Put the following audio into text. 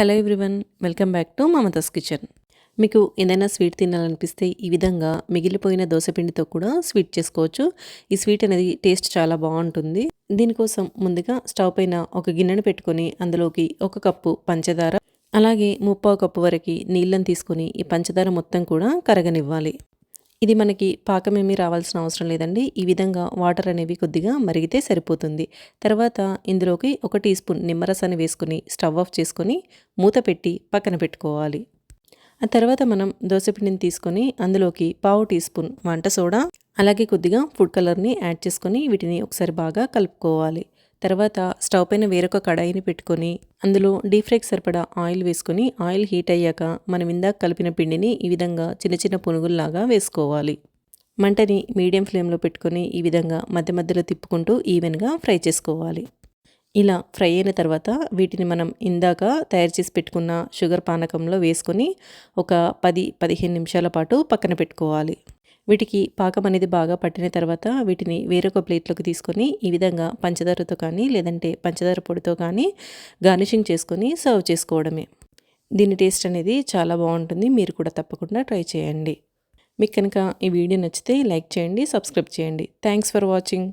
Hello everyone welcome back to Mamata's kitchen. మీకు ఏదైనా sweet తినాలనిపిస్తే ఈ విధంగా మిగిలిపోయిన దోశపిండితో కూడా స్వీట్ చేసుకోవచ్చు. ఈ స్వీట్ అనేది టేస్ట్ చాలా బాగుంటుంది. దీనికోసం ముందుగా స్టవ్ పైన ఒక గిన్నెను పెట్టుకొని అందులోకి ఒక కప్పు పంచదార అలాగే ముప్పావు కప్పు వరకు నీళ్ళని తీసుకొని ఈ పంచదార మొత్తం కూడా కరగనివ్వాలి. ఇది మనకి పాకమేమీ రావాల్సిన అవసరం లేదండి. ఈ విధంగా వాటర్ అనేవి కొద్దిగా మరిగితే సరిపోతుంది. తర్వాత ఇందులోకి ఒక టీ స్పూన్ నిమ్మరసాన్ని వేసుకుని స్టవ్ ఆఫ్ చేసుకొని మూత పెట్టి పక్కన పెట్టుకోవాలి. ఆ తర్వాత మనం దోశపిండిని తీసుకొని అందులోకి పావు టీ స్పూన్ వంట సోడా అలాగే కొద్దిగా ఫుడ్ కలర్ని యాడ్ చేసుకొని వీటిని ఒకసారి బాగా కలుపుకోవాలి. తర్వాత స్టవ్ పైన వేరొక కడాయిని పెట్టుకొని అందులో డీప్ ఫ్రైకి సరిపడా ఆయిల్ వేసుకొని ఆయిల్ హీట్ అయ్యాక మనం ఇందాక కలిపిన పిండిని ఈ విధంగా చిన్న చిన్న పునుగుల్లాగా వేసుకోవాలి. మంటని మీడియం ఫ్లేమ్లో పెట్టుకొని ఈ విధంగా మధ్య మధ్యలో తిప్పుకుంటూ ఈవెన్గా ఫ్రై చేసుకోవాలి. ఇలా ఫ్రై అయిన తర్వాత వీటిని మనం ఇందాక తయారు చేసి పెట్టుకున్న షుగర్ పానకంలో వేసుకొని ఒక పది పదిహేను నిమిషాల పాటు పక్కన పెట్టుకోవాలి. వీటికి పాకం అనేది బాగా పట్టిన తర్వాత వీటిని వేరొక ప్లేట్లోకి తీసుకొని ఈ విధంగా పంచదారతో కానీ లేదంటే పంచదార పొడితో కానీ గార్నిషింగ్ చేసుకొని సర్వ్ చేసుకోవడమే. దీని టేస్ట్ అనేది చాలా బాగుంటుంది. మీరు కూడా తప్పకుండా ట్రై చేయండి. మీకు కనుక ఈ వీడియో నచ్చితే లైక్ చేయండి సబ్స్క్రైబ్ చేయండి. Thanks for watching.